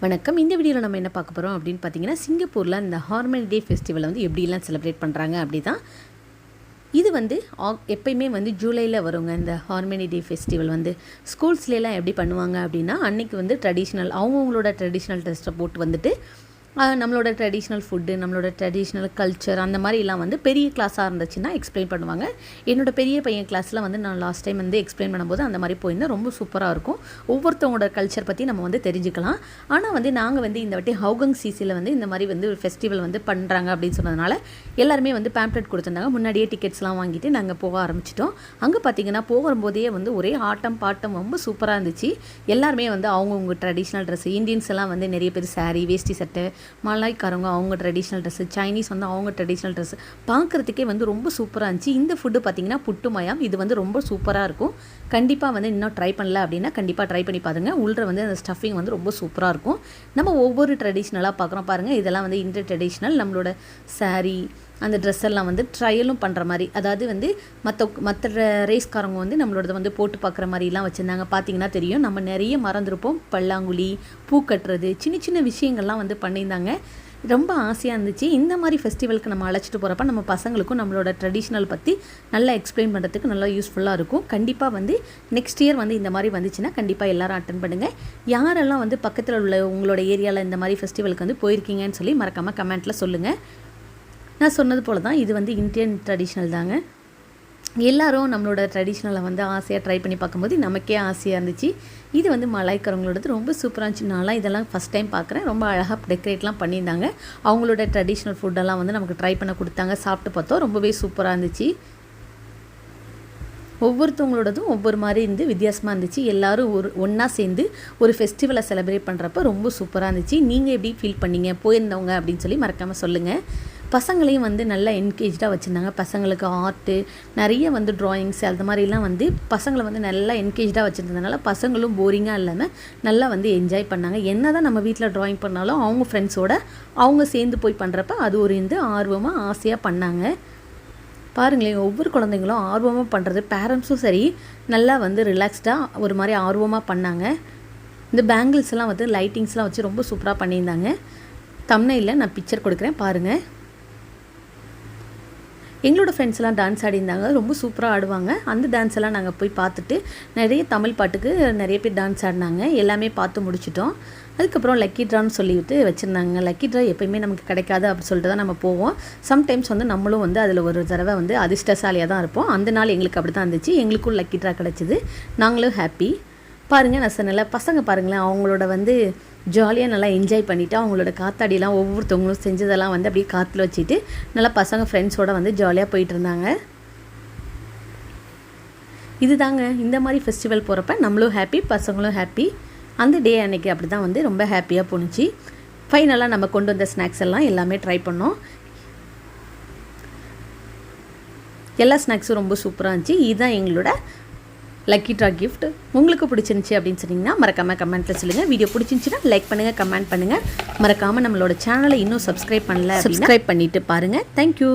வணக்கம். இந்த வீடியோவில் நம்ம என்ன பார்க்க போகிறோம் அப்படின்னு பார்த்தீங்கன்னா சிங்கப்பூரில் இந்த ஹார்மனி டே ஃபெஸ்டிவலை வந்து எப்படிலாம் செலிப்ரேட் பண்ணுறாங்க அப்படி தான் இது வந்து ஆ- எப்பயுமே வந்து ஜூலையில் வருங்க இந்த ஹார்மனி டே ஃபெஸ்டிவல் வந்து. ஸ்கூல்ஸ்லாம் எப்படி பண்ணுவாங்க அப்படின்னா அன்றைக்கி வந்து ட்ரெடிஷ்னல் அவங்கவுங்களோட ட்ரெடிஷ்னல் ட்ரெஸ்ஸை போட்டு வந்துட்டு நம்மளோட ட்ரெடிஷ்னல் ஃபுட்டு நம்மளோட ட்ரெடிஷ்னல் கல்ச்சர் அந்த மாதிரிலாம் வந்து பெரிய கிளாஸாக இருந்துச்சுன்னா எக்ஸ்பிளைன் பண்ணுவாங்க. என்னோட பெரிய பையன் கிளாஸில் வந்து நான் லாஸ்ட் டைம் வந்து எக்ஸ்பிளைன் பண்ணும்போது அந்த மாதிரி போயிருந்தேன் ரொம்ப சூப்பராக இருக்கும். ஒவ்வொருத்தவங்களோட கல்ச்சர் பற்றி நம்ம வந்து தெரிஞ்சுக்கலாம். ஆனால் வந்து நாங்கள் வந்து இந்த வாட்டி ஹவுகங் சிசியில் வந்து இந்த மாதிரி வந்து ஒரு ஃபெஸ்டிவல் வந்து பண்ணுறாங்க அப்படின்னு சொன்னதுனால எல்லாருமே வந்து பேம்ப்ளெட் கொடுத்துருந்தாங்க. முன்னாடியே டிக்கெட்ஸ்லாம் வாங்கிட்டு நாங்கள் போக ஆரம்பிச்சிட்டோம். அங்கே பார்த்தீங்கன்னா போகும்போதே வந்து ஒரே ஆட்டம் பாட்டம் ரொம்ப சூப்பராக இருந்துச்சு. எல்லாருமே வந்து அவங்கவுங்க ட்ரெடிஷ்னல் ட்ரெஸ் இந்தியன்ஸ் எல்லாம் வந்து நிறைய பேர் சாரீ வேஷ்டி சட்டை மலாய்க்காரங்க அவங்க ட்ரெடிஷ்னல் ட்ரெஸ்ஸு சைனீஸ் வந்து அவங்க ட்ரெடிஷ்னல் ட்ரெஸ் பார்க்குறதுக்கே வந்து ரொம்ப சூப்பராக இருந்துச்சு. இந்த ஃபுட்டு பார்த்தீங்கன்னா புட்டு மயம். இது வந்து ரொம்ப சூப்பராக இருக்கும். கண்டிப்பாக வந்து இன்னும் ட்ரை பண்ணல அப்படின்னா கண்டிப்பாக ட்ரை பண்ணி பாருங்க. உள்ள வந்து அந்த ஸ்டஃபிங் வந்து ரொம்ப சூப்பராக இருக்கும். நம்ம ஒவ்வொரு ட்ரெடிஷ்னலாக பார்க்குறோம் பாருங்கள் இதெல்லாம் வந்து இந்திய ட்ரெடிஷ்னல் நம்மளோட சாரீ அந்த ட்ரெஸ் எல்லாம் வந்து ட்ரையலும் பண்ணுற மாதிரி அதாவது வந்து மற்ற மற்ற ரேஸ்காரங்க வந்து நம்மளோடத வந்து போட்டு பார்க்குற மாதிரிலாம் வச்சுருந்தாங்க. பார்த்தீங்கன்னா தெரியும் நம்ம நிறைய மறந்துருப்போம். பல்லாங்குழி பூ கட்டுறது சின்ன சின்ன விஷயங்கள்லாம் வந்து பண்ணியிருந்தாங்க. ரொம்ப ஆசையாக இருந்துச்சு. இந்த மாதிரி ஃபெஸ்டிவலுக்கு நம்ம அழைச்சிட்டு போகிறப்ப நம்ம பசங்களுக்கும் நம்மளோட ட்ரெடிஷ்னல் பற்றி நல்லா எக்ஸ்பிளைன் பண்ணுறதுக்கு நல்லா யூஸ்ஃபுல்லாக இருக்கும். கண்டிப்பாக வந்து நெக்ஸ்ட் இயர் வந்து இந்த மாதிரி வந்துச்சுன்னா கண்டிப்பாக எல்லாரும் அட்டன் பண்ணுங்கள் யாரெல்லாம் வந்து பக்கத்தில் உள்ள உங்களோட ஏரியாவில் இந்த மாதிரி ஃபெஸ்டிவலுக்கு வந்து போயிருக்கீங்கன்னு சொல்லி மறக்காமல் கமெண்ட்டில் சொல்லுங்கள் நான் சொன்னது போல தான் இது வந்து இந்தியன் ட்ரெடிஷ்னல் தாங்க. எல்லாரும் நம்மளோட ட்ரெடிஷ்னலை வந்து ஆசையாக ட்ரை பண்ணி பார்க்கும்போது நமக்கே ஆசையாக இருந்துச்சு. இது வந்து மலாய்க்காரங்களோடது ரொம்ப சூப்பராக இருந்துச்சு. நான்லாம் இதெல்லாம் ஃபஸ்ட் டைம் பார்க்குறேன். ரொம்ப அழகாக டெக்கரேட்லாம் பண்ணியிருந்தாங்க. அவங்களோட ட்ரெடிஷ்னல் ஃபுட்டெல்லாம் வந்து நமக்கு ட்ரை பண்ண கொடுத்தாங்க. சாப்பிட்டு பார்த்தோம். ரொம்பவே சூப்பராக இருந்துச்சு. ஒவ்வொருத்தவங்களோடதும் ஒவ்வொரு மாதிரி இருந்து வித்தியாசமாக இருந்துச்சு. எல்லாரும் ஒரு ஒன்றா சேர்ந்து ஒரு ஃபெஸ்டிவலை செலிப்ரேட் பண்ணுறப்ப ரொம்ப சூப்பராக இருந்துச்சு. நீங்கள் எப்படி ஃபீல் பண்ணீங்க? போயிருந்தவங்க அப்படின்னு சொல்லி மறக்காமல் சொல்லுங்கள் பசங்களையும் வந்து நல்லா என்கேஜாக வச்சுருந்தாங்க. பசங்களுக்கு ஆர்ட்டு நிறைய வந்து ட்ராயிங்ஸ் அந்த மாதிரிலாம் வந்து பசங்களை வந்து நல்லா என்கேஜாக வச்சுருந்ததுனால பசங்களும் போரிங்காக இல்லாமல் நல்லா வந்து என்ஜாய் பண்ணாங்க. என்ன தான் நம்ம வீட்டில் ட்ராயிங் பண்ணாலும் அவங்க ஃப்ரெண்ட்ஸோட அவங்க சேர்ந்து போய் பண்ணுறப்ப அது ஒரு இந்த ஆர்வமாக ஆசையாக பண்ணாங்க. பாருங்களேன் ஒவ்வொரு குழந்தைங்களும் ஆர்வமாக பண்ணுறது பேரண்ட்ஸும் சரி நல்லா வந்து ரிலாக்ஸ்டாக ஒரு மாதிரி ஆர்வமாக பண்ணாங்க. இந்த பேங்கிள்ஸ்லாம் வந்து லைட்டிங்ஸ்லாம் வச்சு ரொம்ப சூப்பராக பண்ணியிருந்தாங்க. தம்னையில் நான் பிக்சர் கொடுக்குறேன் பாருங்கள் எங்களோட ஃப்ரெண்ட்ஸ்லாம் டான்ஸ் ஆடியிருந்தாங்க. ரொம்ப சூப்பராக ஆடுவாங்க. அந்த டான்ஸ் எல்லாம் நாங்கள் போய் பார்த்துட்டு நிறைய தமிழ் பாட்டுக்கு நிறைய பேர் டான்ஸ் ஆடினாங்க. எல்லாமே பார்த்து முடிச்சிட்டோம். அதுக்கப்புறம் லக்கி ட்ரான்னு சொல்லிவிட்டு வச்சுருந்தாங்க. லக்கி ட்ரா எப்பயுமே நமக்கு கிடைக்காது அப்படின்னு சொல்லிட்டு தான் நம்ம போவோம். சம்டைம்ஸ் வந்து நம்மளும் வந்து அதில் ஒரு தடவை வந்து அதிர்ஷ்டசாலியாக தான் இருப்போம். அந்த நாள் எங்களுக்கு அப்படி தான் இருந்துச்சு. எங்களுக்கும் லக்கி ட்ரா கிடச்சிது. நாங்களும் ஹாப்பி பாருங்கள் நான் சொன்னல பசங்க பாருங்களேன் அவங்களோட வந்து ஜாலியாக நல்லா என்ஜாய் பண்ணிவிட்டு அவங்களோட காத்தாடிலாம் ஒவ்வொருத்தவங்களும் செஞ்சதெல்லாம் வந்து அப்படியே காற்றுல வச்சுட்டு நல்லா பசங்க ஃப்ரெண்ட்ஸோட வந்து ஜாலியாக போயிட்டு இருந்தாங்க. இதுதாங்க. இந்த மாதிரி ஃபெஸ்டிவல் போகிறப்ப நம்மளும் ஹாப்பி பசங்களும் ஹாப்பி அந்த டே அன்னைக்கு அப்படி தான் வந்து ரொம்ப ஹாப்பியாக போணுச்சு. ஃபைனலாக நம்ம கொண்டு வந்த ஸ்நாக்ஸ் எல்லாம் எல்லாமே ட்ரை பண்ணோம். எல்லா ஸ்நாக்ஸும் ரொம்ப சூப்பராக இருந்துச்சு. இதுதான் எங்களோட லக்கி ட்ரா கிஃப்ட் உங்களுக்கு பிடிச்சிருந்துச்சி அப்படின்னு சொன்னீங்கன்னா மறக்காமல் கமெண்ட்டில் சொல்லுங்கள் வீடியோ பிடிச்சிருந்துச்சின்னா லைக் பண்ணுங்கள் கமெண்ட் பண்ணுங்கள் மறக்காமல் நம்மளோட சேனலை இன்னும் சப்ஸ்கிரைப் பண்ணல சப்ஸ்கிரைப் பண்ணிவிட்டு பாருங்கள் தேங்க்யூ